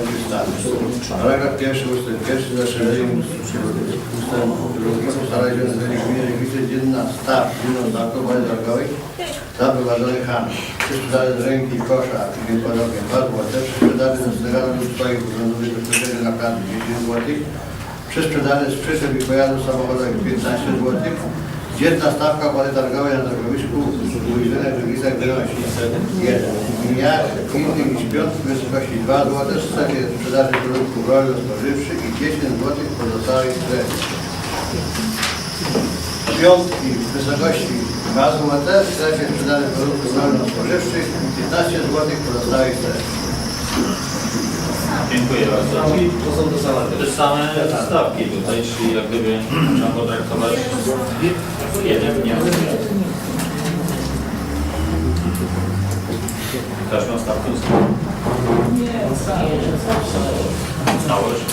10 stanu. Paragraf pierwszy ustęp pierwszy zastrzeżeniem ustępu drugi ustala się na gminy Legwicy dzienna staw gminą Zarkowej Drogowej za prowadzony handel. Przy sprzedaży z ręki kosza tym podobnie 2 zł, przy sprzedaży ze stegarów lub swoich urządowych bezpośrednio na plan 10 zł, przy sprzedaży z przyczep i pojazdów samochodowych 15 zł, Dzienna stawka opłaty targowej na targowisku uliczone w Gliwicach wynosi 1. Dnia innych niż piątki w wysokości 2 zł w strefie sprzedaży produktów rolno-spożywczych i 10 zł w pozostałej strefie. Piątki w wysokości 2 zł w strefie sprzedaży produktów rolno-spożywczych i 15 zł w pozostałej strefie. Dziękuję bardzo. To są te same. Te same stawki tutaj, czyli jak gdyby trzeba potraktować jeden dnia. Każdą stawkę Całość.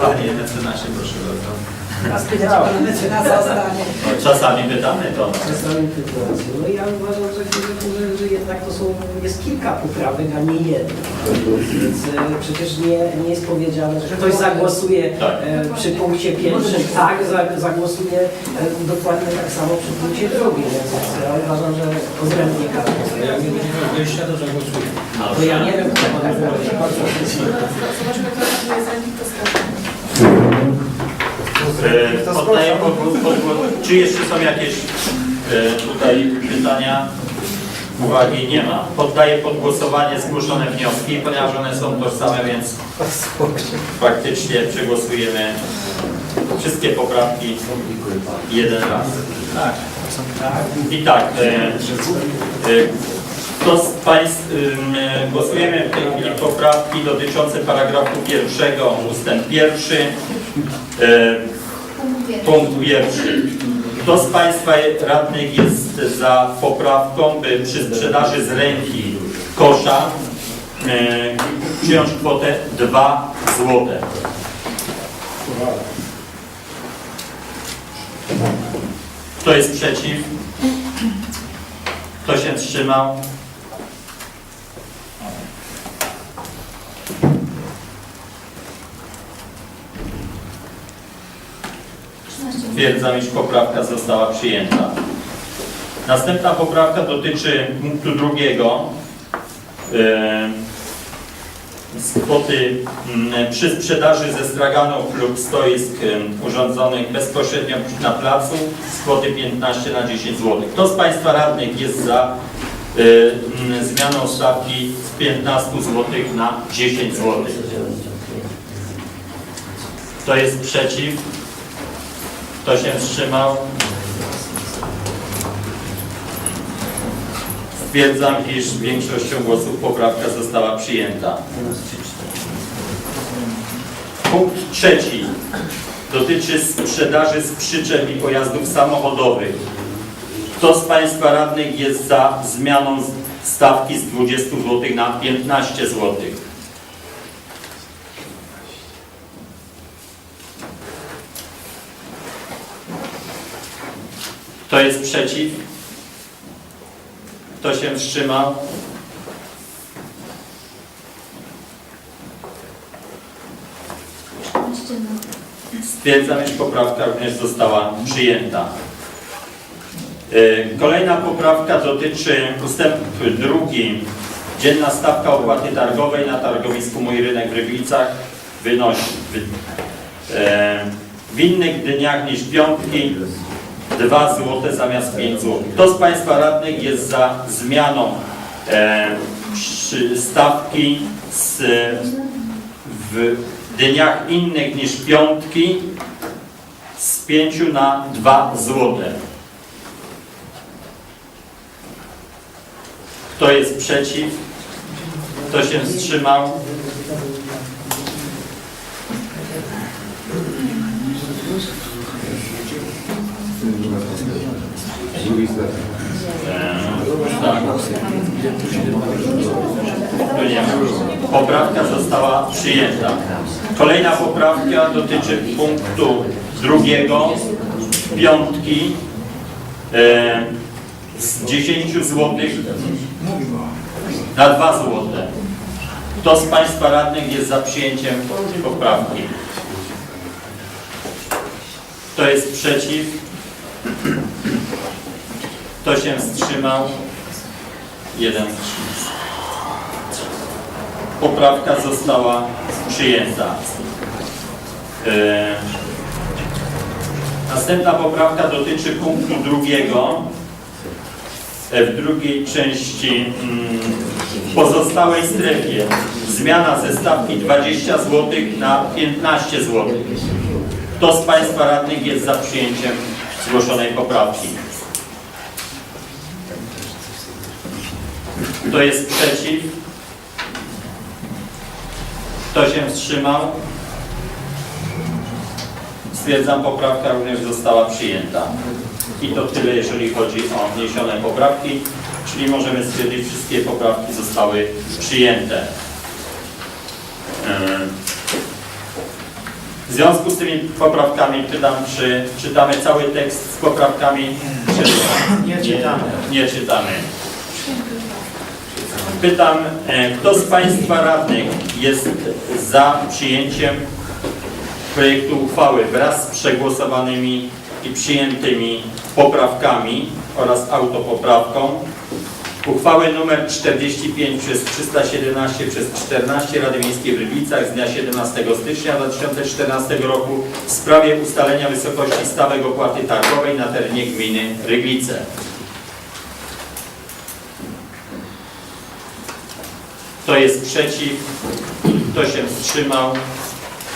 Panie mecenasie, proszę bardzo. A specjalny mecenasa zdanie. No, czasami pytamy to. Czasami sytuację. No ja uważam, że, że, że jednak to są, jest kilka poprawek, a nie jedna. Więc e, przecież nie, nie jest powiedziane, że ktoś zagłosuje Tak. e, przy punkcie pierwszym tak, za, zagłosuje e, dokładnie tak samo przy punkcie drugim. Więc ja uważam, że odrębnie każdy. Jak nie będzie wyjścia, to zagłosuję. To ja nie wiem, kto tak zrobić. Zobaczmy, kto jest za nich, to skaże. E, Poddaję pod, pod, pod, czy jeszcze są jakieś e, tutaj pytania? Uwagi nie ma. Poddaję pod głosowanie zgłoszone wnioski, ponieważ one są tożsame, więc faktycznie przegłosujemy wszystkie poprawki jeden raz. I tak, e, e, kto z Państw, e, głosujemy w tej chwili poprawki dotyczące paragrafu pierwszego, ustęp pierwszy, e, punkt pierwszy. Kto z Państwa radnych jest za poprawką, by przy sprzedaży z ręki kosza e, przyjąć kwotę 2 złote? Kto jest przeciw? Kto się wstrzymał? Stwierdzam, iż poprawka została przyjęta. Następna poprawka dotyczy punktu drugiego. Z kwoty mm, przy sprzedaży ze straganów lub stoisk urządzonych bezpośrednio na placu z kwoty 15 na 10 zł. Kto z Państwa radnych jest za zmianą stawki z 15 zł na 10 zł? Kto jest przeciw? Kto się wstrzymał? Stwierdzam, iż większością głosów poprawka została przyjęta. Punkt trzeci dotyczy sprzedaży z przyczep i pojazdów samochodowych. Kto z Państwa radnych jest za zmianą stawki z 20 zł na 15 zł? Kto jest przeciw? Kto się wstrzymał? Stwierdzam, iż poprawka również została przyjęta. E, Kolejna poprawka dotyczy ustęp drugi. Dzienna stawka opłaty targowej na targowisku Mój Rynek w Rybicach wynosi e, w innych dniach niż piątki 2 zł zamiast 5 zł. Kto z Państwa radnych jest za zmianą e, stawki z, w dniach innych niż piątki z 5 na 2 zł? Kto jest przeciw? Kto się wstrzymał? Ma. Poprawka została przyjęta. Kolejna poprawka dotyczy punktu drugiego, piątki e, z 10 zł na 2 zł. Kto z Państwa radnych jest za przyjęciem poprawki? Kto jest przeciw? Kto się wstrzymał? Jeden. Poprawka została przyjęta. E, Następna poprawka dotyczy punktu drugiego. E, W drugiej części mm, pozostałej strefie zmiana ze stawki 20 zł na 15 zł. Kto z Państwa radnych jest za przyjęciem zgłoszonej poprawki? Kto jest przeciw? Kto się wstrzymał? Stwierdzam, poprawka również została przyjęta. I to tyle, jeżeli chodzi o wniesione poprawki, czyli możemy stwierdzić, wszystkie poprawki zostały przyjęte. W związku z tymi poprawkami pytam, czy czytamy cały tekst z poprawkami? Czy Nie czytamy. Nie czytamy. Pytam, e, kto z Państwa radnych jest za przyjęciem projektu uchwały wraz z przegłosowanymi i przyjętymi poprawkami oraz autopoprawką uchwały nr 45 przez 317 przez 14 Rady Miejskiej w Rybicach z dnia 17 stycznia 2014 roku w sprawie ustalenia wysokości stawek opłaty targowej na terenie gminy Ryglice. Kto jest przeciw? Kto się wstrzymał?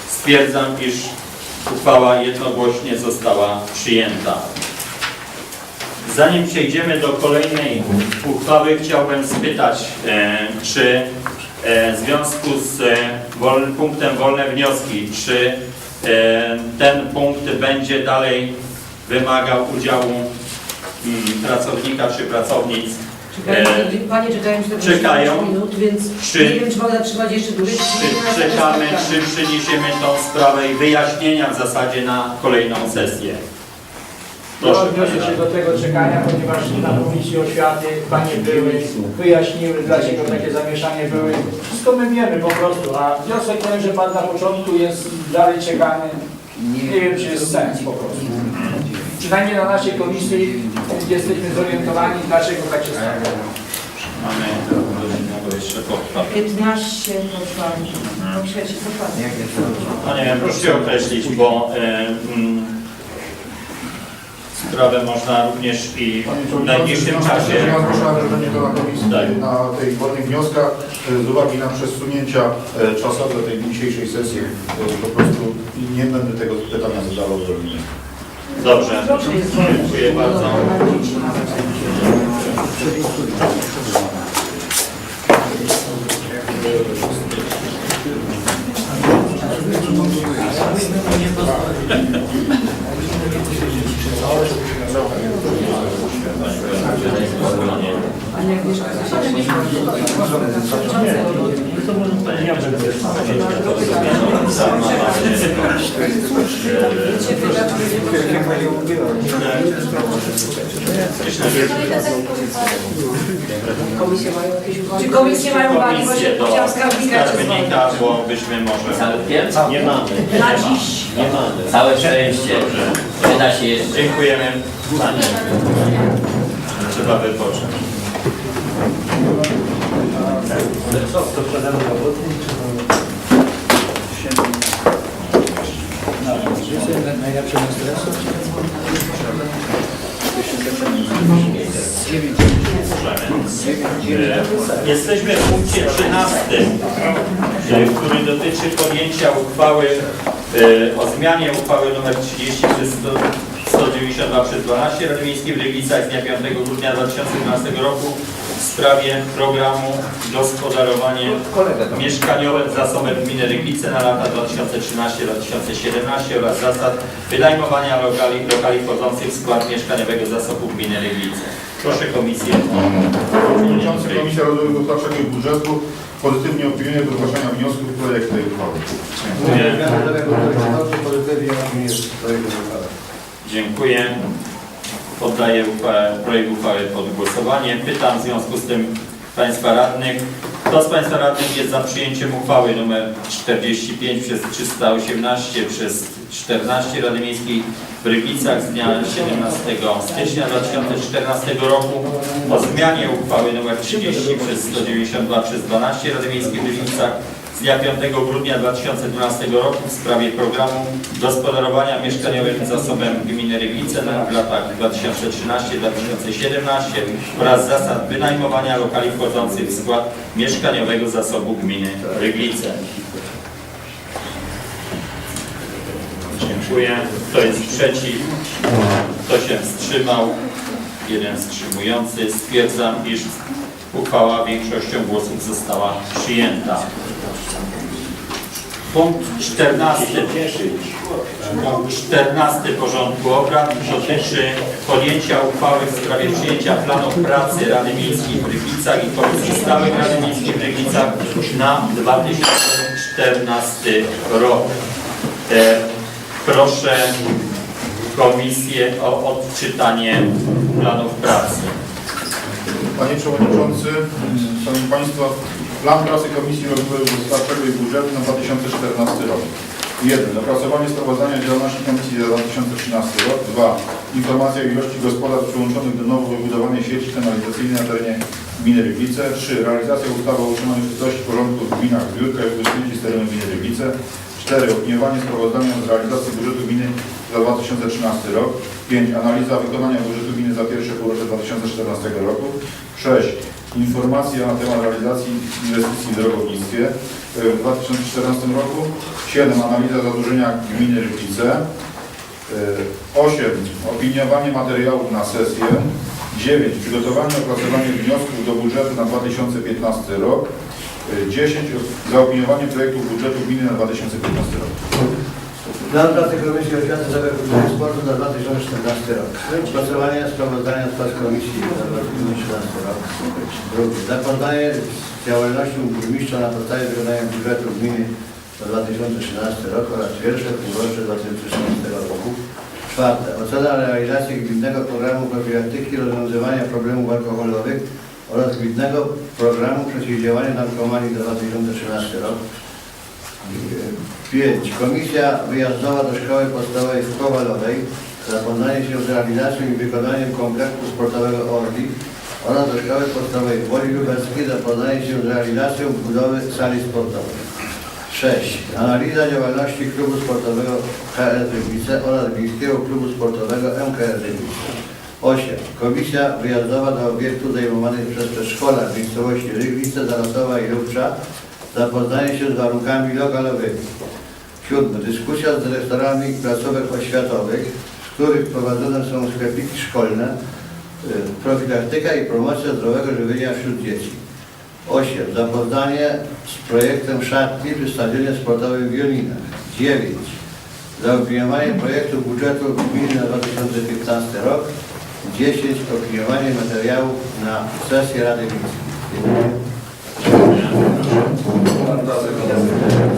Stwierdzam, iż uchwała jednogłośnie została przyjęta. Zanim przejdziemy do kolejnej uchwały, chciałbym spytać, e, czy e, w związku z e, wolnym punktem wolne wnioski, czy ten punkt będzie dalej wymagał udziału mm, pracownika czy pracownic Czekają, Panie czekają 45 Czekają. minut, więc Czy- nie wiem, czy mogę zatrzymać jeszcze dłużej. Czy czekamy, czy przyniesiemy tą sprawę i wyjaśnienia w zasadzie na kolejną sesję? Proszę. Odniosę się do tego czekania, ponieważ na Komisji Oświaty Panie były, wyjaśniły, dlaczego takie zamieszanie były. Wszystko my wiemy po prostu, a wniosek ten, że Pan na początku jest dalej czekany, nie wiem, czy jest sens po prostu. Przynajmniej na naszej komisji jesteśmy zorientowani, dlaczego tak się stało. Mamy do innego jeszcze poprawkę. 15 to pani. No przecież to pani. No nie wiem, proszę się określić, bo e, mm, sprawę można również i w najbliższym czasie. Ja zgłaszałem, że będzie to na komisji, Tak. na tej wolnych wnioskach, e, z uwagi na przesunięcia e, czasowe tej dzisiejszej sesji, e, po prostu nie będę tego pytania zadawał do mnie. Dobrze, dziękuję bardzo. Pani Agnieszka Komisje mają jakieś uwagi? Czy komisje mają uwagi? Właśnie Komisję do chciałam skarbnika czy byśmy może... Nie mamy. Na dziś. Nie mamy. Całe szczęście. Wyda się jeszcze. Dziękujemy. Trzeba wypocząć. Co, to przede mną robotnik, czy to... Najlepszy na stresu? E, Jesteśmy w punkcie 13, e, który dotyczy podjęcia uchwały e, o zmianie uchwały nr 30 przez 100 192 przez 12 Rady Miejskiej w Ryglicach z dnia 5 grudnia 2012 roku sprawie programu gospodarowanie mieszkaniowym zasobem gminy Ryglice na lata 2013-2017 oraz zasad wynajmowania lokali, lokali wchodzących w skład mieszkaniowego zasobu gminy Ryglice. Proszę Komisję o Przewodniczący Komisja Rozwoju Gospodarczego i Budżetu pozytywnie opiniuje do zgłaszania wniosków w projekcie tej uchwały. Dziękuję. Poddaję uchwałę, projekt uchwały pod głosowanie. Pytam w związku z tym, Państwa radnych. Kto z Państwa radnych jest za przyjęciem uchwały nr 45 przez 318 przez 14 Rady Miejskiej w Rybicach z dnia 17 stycznia 2014 roku o zmianie uchwały nr 30 przez 192 przez 12 Rady Miejskiej w Rybicach z dnia 5 grudnia 2012 roku w sprawie programu gospodarowania mieszkaniowym zasobem gminy Rybice na latach 2013-2017 oraz zasad wynajmowania lokali wchodzących w skład mieszkaniowego zasobu gminy Rybice. Dziękuję. Kto jest przeciw? Kto się wstrzymał? Jeden wstrzymujący. Stwierdzam, iż uchwała większością głosów została przyjęta. Punkt 14. Punkt 14 porządku obrad dotyczy podjęcia uchwały w sprawie przyjęcia planów pracy Rady Miejskiej w Rybicach i Komisji Stałych Rady Miejskiej w Rybicach na 2014 rok. E, Proszę komisję o odczytanie planów pracy. Panie Przewodniczący, Szanowni Państwo, plan pracy Komisji Rozwoju Gospodarczego i Budżetu na 2014 rok. 1. Opracowanie sprawozdania działalności Komisji za 2013 rok. 2. Informacja o ilości gospodarstw przyłączonych do nowo wybudowanej sieci kanalizacyjnej na terenie gminy Rybice. 3. Realizacja ustawy o utrzymaniu czystości porządku w gminach Zbiórka i z terenu gminy Rybice. 4. Opiniowanie sprawozdania z realizacji budżetu gminy za 2013 rok. 5. Analiza wykonania budżetu gminy za pierwsze półrocze 2014 roku. 6. Informacja na temat realizacji inwestycji w drogownictwie e, w 2014 roku. 7. Analiza zadłużenia gminy Rybice. 8. Opiniowanie materiałów na sesję. 9. Przygotowanie i opracowanie wniosków do budżetu na 2015 rok. E, 10. Zaopiniowanie projektu budżetu gminy na 2015 rok. Pracy Komisji Oświaty Kultury i Sportu na 2014 rok. Opracowanie sprawozdania z prac Komisji za 2013 rok. Zapoznanie z działalnością burmistrza na podstawie wykonania budżetu gminy za 2013 rok oraz pierwsze półrocze 2013 roku. Czwarte. Ocena realizacji gminnego programu profilaktyki rozwiązywania problemów alkoholowych oraz gminnego programu przeciwdziałania narkomanii za 2013 rok. 5. Komisja wyjazdowa do szkoły podstawowej w Kowalowej. Zapoznanie się z realizacją i wykonaniem kompleksu sportowego Orli oraz do szkoły podstawowej w Woli Lubelskiej. Zapoznanie się z realizacją budowy sali sportowej. 6. Analiza działalności klubu sportowego KS Rybice oraz Miejskiego Klubu Sportowego MKS Rybice. 8. Komisja wyjazdowa do obiektu zajmowanych przez przedszkola w miejscowości Ryglice, Zarasowa i Lubcza. Zapoznanie się z warunkami lokalowymi. 7. Dyskusja z dyrektorami placówek oświatowych, z których prowadzone są sklepiki szkolne, y, profilaktyka i promocja zdrowego żywienia wśród dzieci. 8. Zapoznanie z projektem szatni przy stadionie sportowym w Joninach. 9. Zaopiniowanie projektu budżetu gminy na 2015 rok. 10. Opiniowanie materiałów na sesję Rady Miejskiej. Dziękuję.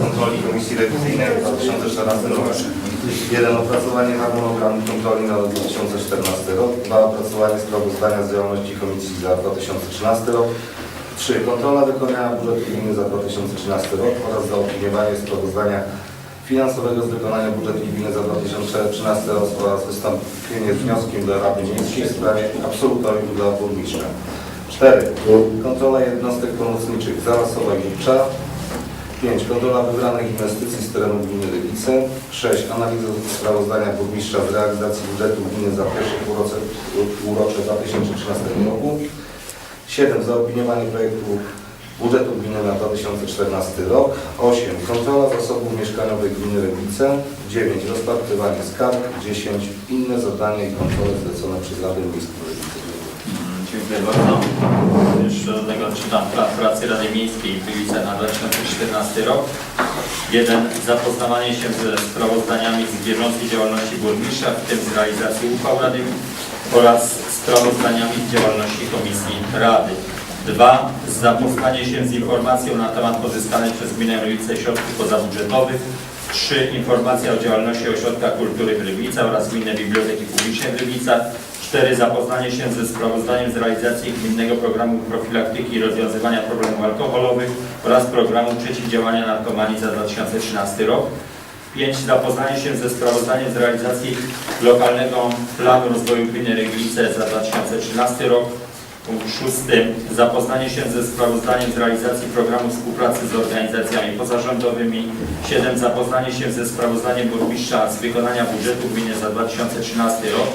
Kontroli Komisji Rewizyjnej w 2014 roku. 1. Opracowanie harmonogramu kontroli na 2014 rok. 2. Opracowanie sprawozdania z działalności Komisji za 2013 rok. 3. Kontrola wykonania budżetu gminy za 2013 rok oraz zaopiniowanie sprawozdania finansowego z wykonania budżetu gminy za 2013 rok oraz wystąpienie z wnioskiem do Rady Miejskiej w sprawie absolutorium dla burmistrza. 4. Kontrola jednostek pomocniczych Lipcza. 5. Kontrola wybranych inwestycji z terenu gminy Rybice. 6. Analiza sprawozdania burmistrza z realizacji budżetu gminy za pierwsze półrocze 2013 roku. 7. Zaopiniowanie projektu budżetu gminy na 2014 rok. 8. Kontrola zasobów mieszkaniowych gminy Rybice. 9. Rozpatrywanie skarg. 10. Inne zadania i kontrole zlecone przez Radę Miejską Rybice. Dziękuję bardzo. Jeszcze do tego czytam pracy Rady Miejskiej w Gliwicach na 2014 rok. Jeden, zapoznawanie się ze sprawozdaniami z bieżącej działalności burmistrza, w tym z realizacji uchwał Rady oraz sprawozdaniami z działalności Komisji Rady. Dwa, zapoznanie się z informacją na temat pozyskanych przez Gminę Rybice środków pozabudżetowych. Trzy, informacja o działalności Ośrodka Kultury w Rybicach oraz Gminnej Biblioteki Publicznej w Rybicach. 4. Zapoznanie się ze sprawozdaniem z realizacji gminnego programu profilaktyki i rozwiązywania problemów alkoholowych oraz programu przeciwdziałania narkomanii za 2013 rok. 5. Zapoznanie się ze sprawozdaniem z realizacji lokalnego planu rozwoju gminy Ryglice za 2013 rok. Punkt 6. Zapoznanie się ze sprawozdaniem z realizacji programu współpracy z organizacjami pozarządowymi. 7. Zapoznanie się ze sprawozdaniem burmistrza z wykonania budżetu gminy za 2013 rok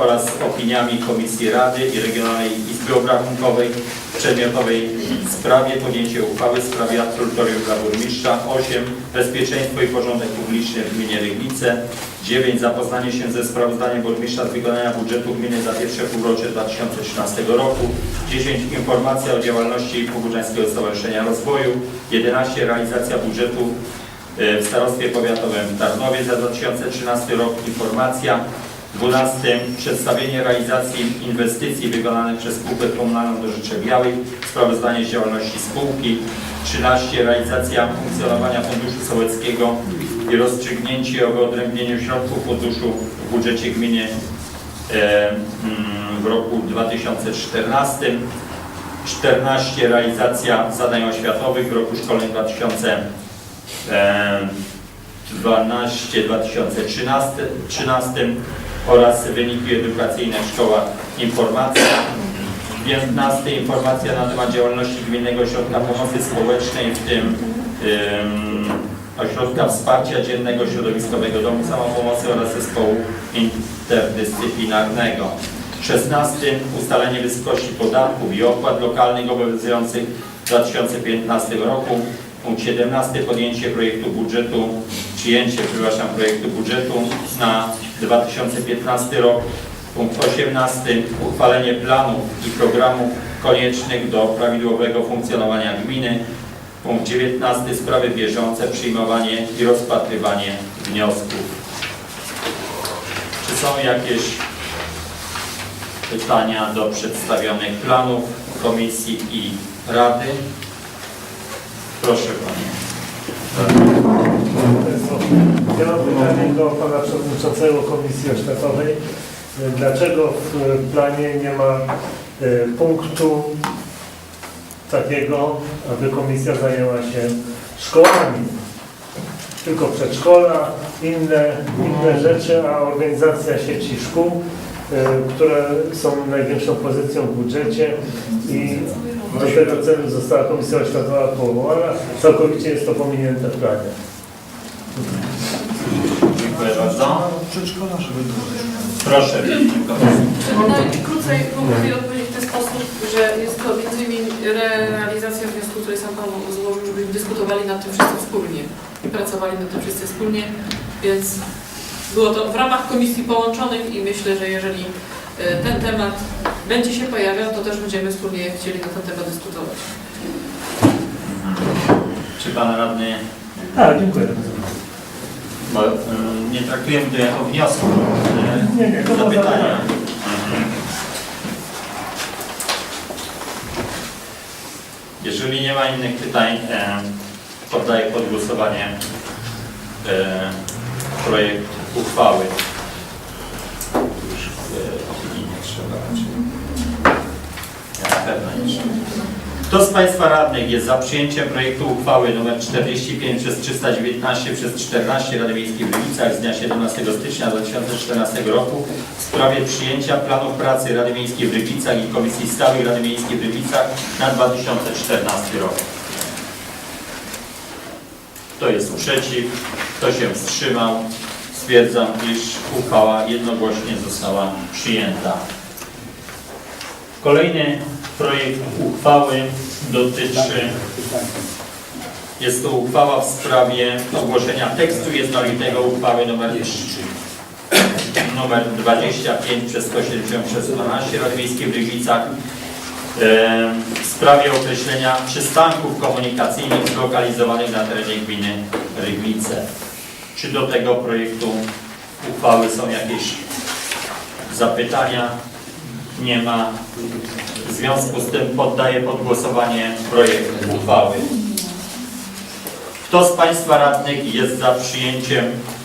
oraz opiniami Komisji Rady i Regionalnej Izby Obrachunkowej w przedmiotowej sprawie podjęcie uchwały w sprawie absolutorium dla burmistrza. 8. Bezpieczeństwo i porządek publiczny w gminie Ryglice. 9. Zapoznanie się ze sprawozdaniem burmistrza z wykonania budżetu gminy za pierwsze półrocze 2013 roku. 10. Informacja o działalności Pobudżańskiego Stowarzyszenia Rozwoju. 11. Realizacja budżetu e, w Starostwie Powiatowym w Tarnowie za 2013 rok. Informacja. 12. Przedstawienie realizacji inwestycji wykonanych przez spółkę komunalną do Rzeczy Białej. Sprawozdanie z działalności spółki. 13. Realizacja funkcjonowania Funduszu Sołeckiego i rozstrzygnięcie o wyodrębnieniu środków funduszu w budżecie gminy e, mm, w roku 2014. 14. Realizacja zadań oświatowych w roku szkolnym 2012-2013 oraz wyniki edukacyjne w szkołach informacja. 15. Informacja na temat działalności Gminnego Ośrodka Pomocy Społecznej, w tym ym, Ośrodka Wsparcia Dziennego Środowiskowego Domu Samopomocy oraz Zespołu Interdyscyplinarnego. 16. Ustalenie wysokości podatków i opłat lokalnych obowiązujących w 2015 roku. Punkt 17. Podjęcie projektu budżetu, przyjęcie, przepraszam, projektu budżetu na 2015 rok. Punkt 18. Uchwalenie planów i programów koniecznych do prawidłowego funkcjonowania gminy. Punkt 19. Sprawy bieżące, przyjmowanie i rozpatrywanie wniosków. Czy są jakieś pytania do przedstawionych planów Komisji i Rady? Proszę Panie. Ja mam pytanie do Pana Przewodniczącego Komisji Oświatowej. Dlaczego w planie nie ma e, punktu takiego, aby komisja zajęła się szkołami? Tylko przedszkola, inne, inne rzeczy, a organizacja sieci szkół, e, które są największą pozycją w budżecie i do tego celu została Komisja Oświatowa powołana. Całkowicie jest to pominięte w planie. Dziękuję bardzo. Proszę. Najkrócej mogę odpowiedzieć w ten sposób, że jest to między innymi realizacja wniosku, który sam Pan złożył, żebyśmy dyskutowali nad tym wszyscy wspólnie i pracowali nad tym wszyscy wspólnie, więc było to w ramach komisji połączonych i myślę, że jeżeli e, ten temat będzie się pojawiał, to też będziemy wspólnie chcieli na ten temat dyskutować. Czy Pan Radny, Tak, dziękuję. Bo y, nie traktujemy to jako wniosku, y, Nie, nie, to zapytania. zapytanie. Mhm. Jeżeli nie ma innych pytań, poddaję pod głosowanie e, projekt uchwały. Już e, opinii nie trzeba raczej. Ja na pewno nie trzeba. Kto z Państwa radnych jest za przyjęciem projektu uchwały nr 45 przez 319 przez 14 Rady Miejskiej w Gliwicach z dnia 17 stycznia 2014 roku w sprawie przyjęcia planów pracy Rady Miejskiej w Gliwicach i Komisji Stałej Rady Miejskiej w Gliwicach na 2014 rok? Kto jest przeciw? Kto się wstrzymał? Stwierdzam, iż uchwała jednogłośnie została przyjęta. Kolejny projekt uchwały dotyczy, jest to uchwała w sprawie ogłoszenia tekstu jednolitego uchwały nr numer 25 przez 170 przez 12 Rady Miejskiej w Ryglicach e, w sprawie określenia przystanków komunikacyjnych zlokalizowanych na terenie gminy Ryglice. Czy do tego projektu uchwały są jakieś zapytania? Nie ma. Związku z tym poddaję pod głosowanie projekt uchwały. Kto z Państwa radnych jest za przyjęciem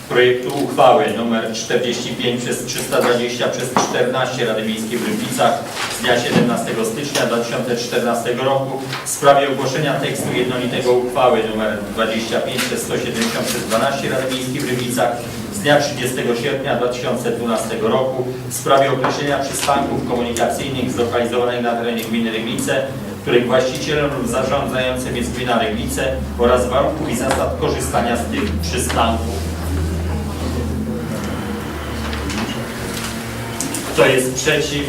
projektu uchwały nr 45 przez 320 przez 14 Rady Miejskiej w Rybnicach z dnia 17 stycznia 2014 roku w sprawie ogłoszenia tekstu jednolitego uchwały nr 25 przez 170 przez 12 Rady Miejskiej w Rybnicach z dnia 30 sierpnia 2012 roku w sprawie określenia przystanków komunikacyjnych zlokalizowanych na terenie gminy Rybnice, których właścicielem lub zarządzającym jest gmina Rybnice oraz warunków i zasad korzystania z tych przystanków. Kto jest przeciw?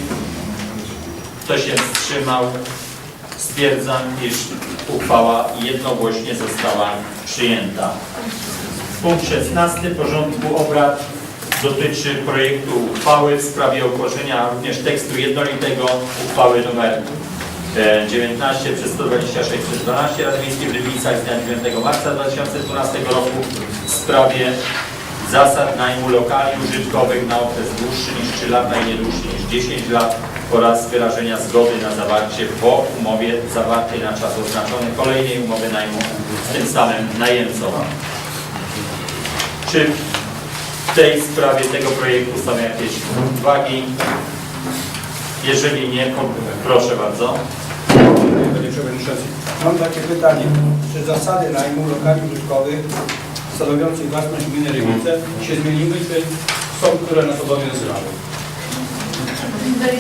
Kto się wstrzymał? Stwierdzam, iż uchwała jednogłośnie została przyjęta. Punkt 16 porządku obrad dotyczy projektu uchwały w sprawie ogłoszenia również tekstu jednolitego uchwały nr e, 19 przez 126 przez 12 Rady Miejskiej w Rybnicach z dnia 9 marca 2012 roku w sprawie zasad najmu lokali użytkowych na okres dłuższy niż 3 lata i nie dłuższy niż 10 lat oraz wyrażenia zgody na zawarcie po umowie zawartej na czas oznaczony kolejnej umowy najmu z tym samym najemcą. Czy w tej sprawie tego projektu są jakieś uwagi? Jeżeli nie, proszę bardzo. Panie Przewodniczący, mam takie pytanie. Czy zasady najmu lokali użytkowych stanowiących własność gminy Rybnice się zmieniły, czy są, które nas obowiązywały?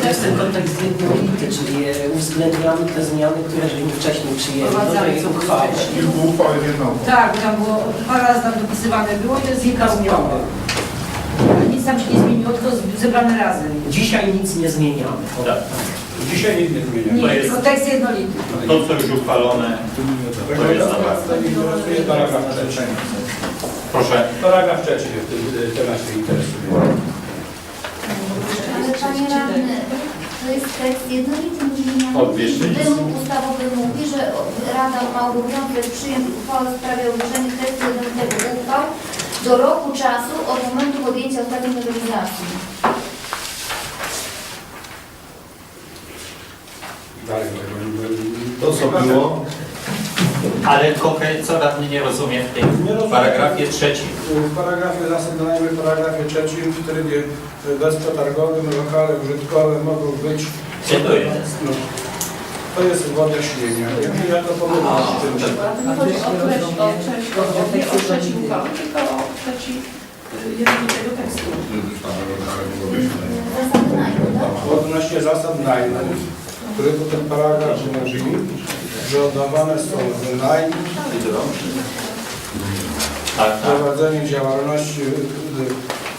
To jest ten kontekst jednolity, czyli e, uwzględniamy te zmiany, które żeśmy wcześniej przyjęli do tej uchwały. Kilku uchwał jest jedna uchwała. Tak, bo tam było dwa razy tam dopisywane było i to jest jedna zmiana. Nic tam się nie zmieniło, tylko z- zebrane razem. Dzisiaj nic nie zmieniamy. Tak. Dzisiaj nic nie zmienia. To Nie, jest- tylko tekst jednolity. To, co już uchwalone, to jest zawarte. Interesuje paragraf trzeci. Proszę. Paragraf trzeci w tym y, temacie interesuje. Radny, to jest tekst jednolity, nie zmieniamy. Odwieszczyć. Wymóg ustawowy mówi, że Rada ma obowiązek przyjąć uchwałę w sprawie ogłoszenia tekstu jednolitego uchwał do roku czasu od momentu podjęcia ostatniej nowelizacji. Dalej, To co było? Ale co radny nie rozumie w tym paragrafie trzecim. W paragrafie zasad najmu, paragrafie trzecim w trybie y, bezprzetargowym lokale użytkowe mogą być... To jest? No, to jest w objaśnieniu. Ja- to pomyliłem z czymś. Nie chodzi o treść, o treść, o- nie o tylko o trzeci y, jednolitego tekstu. Tak? Odnośnie zasad najmu, który tu ten paragraf mówi, że oddawane są w najm Tak, tak. prowadzenie działalności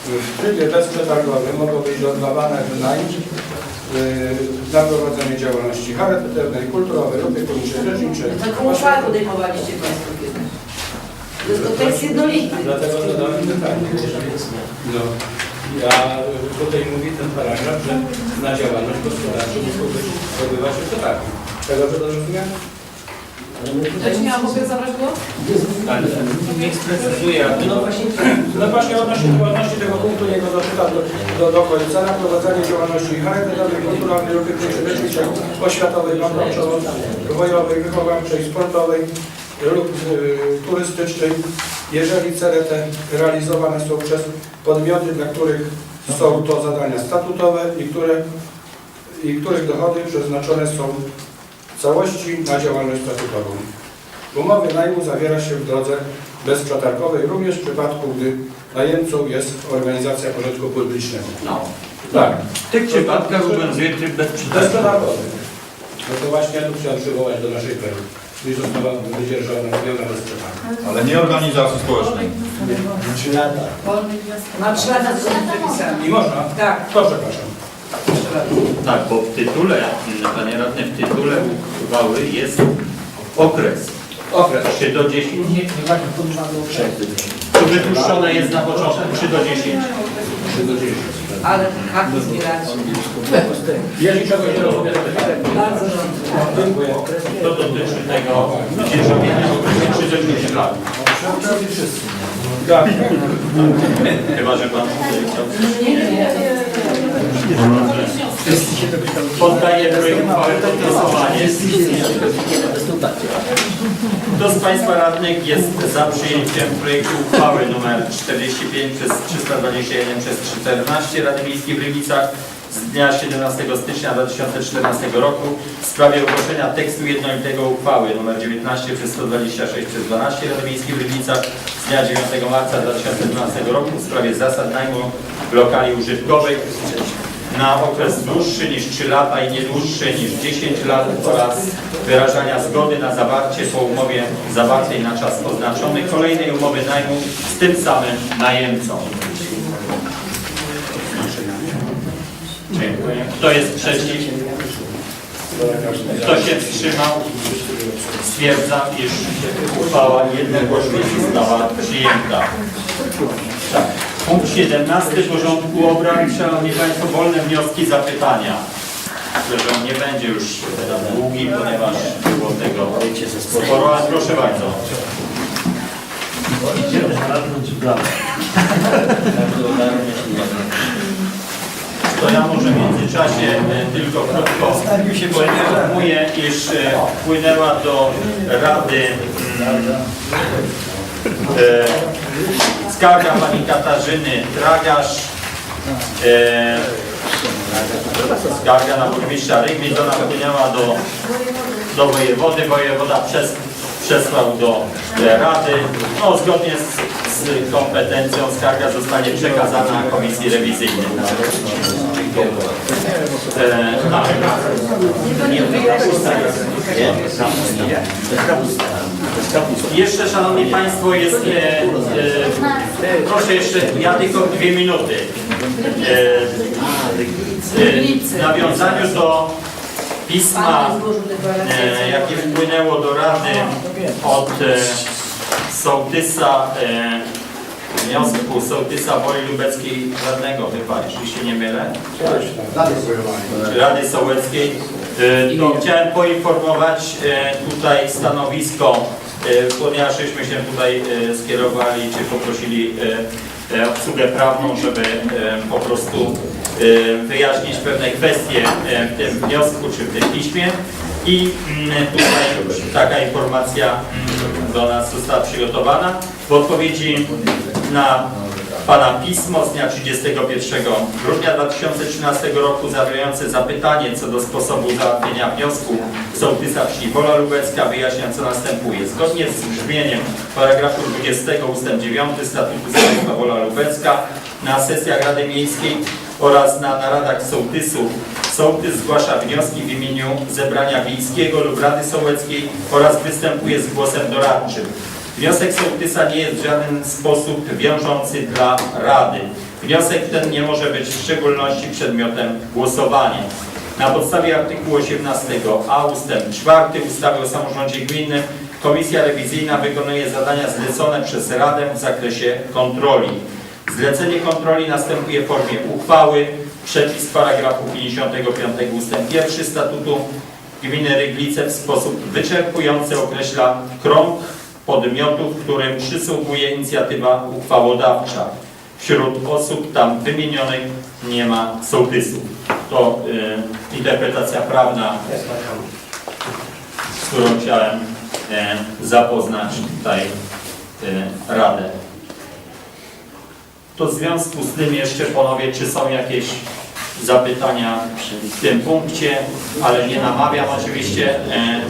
w trybie bezprzetargowym mogą być oddawane w najm y, na prowadzenie działalności charytatywnej, kulturowej, opiekuńczej, rzeczniczej. Taką uchwałę podejmowaliście Państwo kiedyś. To jest to tekst jednolity. Dlatego zadałem pytanie. No, ja y, tutaj mówi ten paragraf, że na działalność gospodarczą muszą być odbywać się przetargi. Tego, że to rozumiem? Ja ci miałam mogę zabrać głos? Ale niech sprecyzuje radny. No właśnie, no właśnie odnośnie, odnośnie tego punktu jego doczytam do, do, do końca. Na prowadzenie działalności charytatywnej, kulturalnej, opiekuńczej, leczniczej, oświatowej, naukowo-bojowej, wychowawczej, sportowej lub y, turystycznej, jeżeli cele te realizowane są przez podmioty, dla których są to zadania statutowe i, które, i których dochody przeznaczone są w całości na działalność statutową. Umowy najmu zawiera się w drodze bezprzetargowej, również w przypadku, gdy najemcą jest organizacja pożytku publicznego. No. Tak. W tych przypadkach obowiązuje tryb bezprzetargowy. No to właśnie ja tu chciałem przywołać do naszej pełni, gdyż została wydzierżona mówiona bez przetargu. Ale nie organizacji społecznej. Na trzy lata to jest napisane. I można? Tak. To przepraszam. Tak, bo w tytule, panie radny, w tytule uchwały jest okres. Okres. 3 do 10. To wypuszczone jest na początku 3 do 10. 3 do 10. Ale karty zbieracie. Ja niczego nie rozumiem. Bardzo dobrze. Dziękuję. To dotyczy tego wydzierżawienia w okresie 3 do 10 lat. Tak. Chyba, że pan tutaj chciał. Nie, nie, nie, nie. Poddaję projekt uchwały pod głosowanie. Kto z Państwa radnych jest za przyjęciem projektu uchwały nr 45 przez 321 przez 14 Rady Miejskiej w Rybicach z dnia 17 stycznia 2014 roku w sprawie ogłoszenia tekstu jednolitego uchwały nr 19 przez 126 przez 12 Rady Miejskiej w Rybicach z dnia 9 marca 2012 roku w sprawie zasad najmu lokali użytkowych na okres dłuższy niż 3 lata i nie dłuższy niż 10 lat oraz wyrażania zgody na zawarcie po umowie zawartej na czas oznaczony kolejnej umowy najmu z tym samym najemcą. Dziękuję. Kto jest przeciw? Kto się wstrzymał? Stwierdzam, iż uchwała jednogłośnie została przyjęta. Tak. Punkt 17 porządku obrad. Szanowni Państwo, wolne wnioski, zapytania. Myślę, że on nie będzie już długi, ponieważ było tego sporo, ale proszę bardzo. To ja może w międzyczasie e, tylko krótko poinformuję, iż e, wpłynęła do Rady mm, e, skarga pani Katarzyny Tragasz, e, skarga na burmistrza Rygwic, ona wpłynęła do, do wojewody, wojewoda przez, przesłał do Rady. No, zgodnie z, z kompetencją skarga zostanie przekazana Komisji Rewizyjnej. E, tak. Jeszcze, Szanowni Państwo, jest... E, e, proszę jeszcze, ja tylko dwie minuty. E, e, w nawiązaniu do pisma, e, jakie wpłynęło do Rady od e, sołtysa, e, wniosku sołtysa Woli Lubeckiej radnego chyba, jeśli się nie mylę. Rady Sołeckiej. E, To chciałem poinformować e, tutaj stanowisko, ponieważ żeśmy się tutaj e, skierowali, czy poprosili e, e, obsługę prawną, żeby e, po prostu e, wyjaśnić pewne kwestie e, w tym wniosku, czy w tym piśmie. I mm, tutaj taka informacja mm, do nas została przygotowana. W odpowiedzi na Pana pismo z dnia 31 grudnia 2013 roku zawierające zapytanie co do sposobu załatwienia wniosku sołtysa wsi Wola Lubecka wyjaśnia co następuje. Zgodnie z brzmieniem paragrafu 20 ust. 9 statutu Sołtysa Wola Lubecka na sesjach Rady Miejskiej oraz na naradach sołtysów sołtys zgłasza wnioski w imieniu zebrania wiejskiego lub Rady Sołeckiej oraz występuje z głosem doradczym. Wniosek sołtysa nie jest w żaden sposób wiążący dla Rady. Wniosek ten nie może być w szczególności przedmiotem głosowania. Na podstawie artykułu 18a ust. 4 ustawy o samorządzie gminnym Komisja Rewizyjna wykonuje zadania zlecone przez Radę w zakresie kontroli. Zlecenie kontroli następuje w formie uchwały. Przepis paragrafu 55 ust. 1 statutu Gminy Ryglice w sposób wyczerpujący określa krąg podmiotów, którym przysługuje inicjatywa uchwałodawcza. Wśród osób tam wymienionych nie ma sołtysów. To y, interpretacja prawna, z którą chciałem y, zapoznać tutaj y, Radę. To w związku z tym jeszcze panowie, czy są jakieś zapytania w tym punkcie, ale nie namawiam oczywiście. E,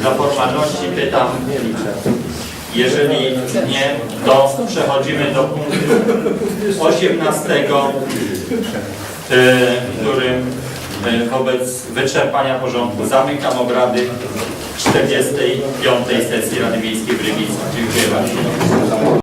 Dla formalności pytam, jeżeli nie, to przechodzimy do punktu 18, e, którym e, wobec wyczerpania porządku zamykam obrady 45. sesji Rady Miejskiej w Rybicach. Dziękuję bardzo.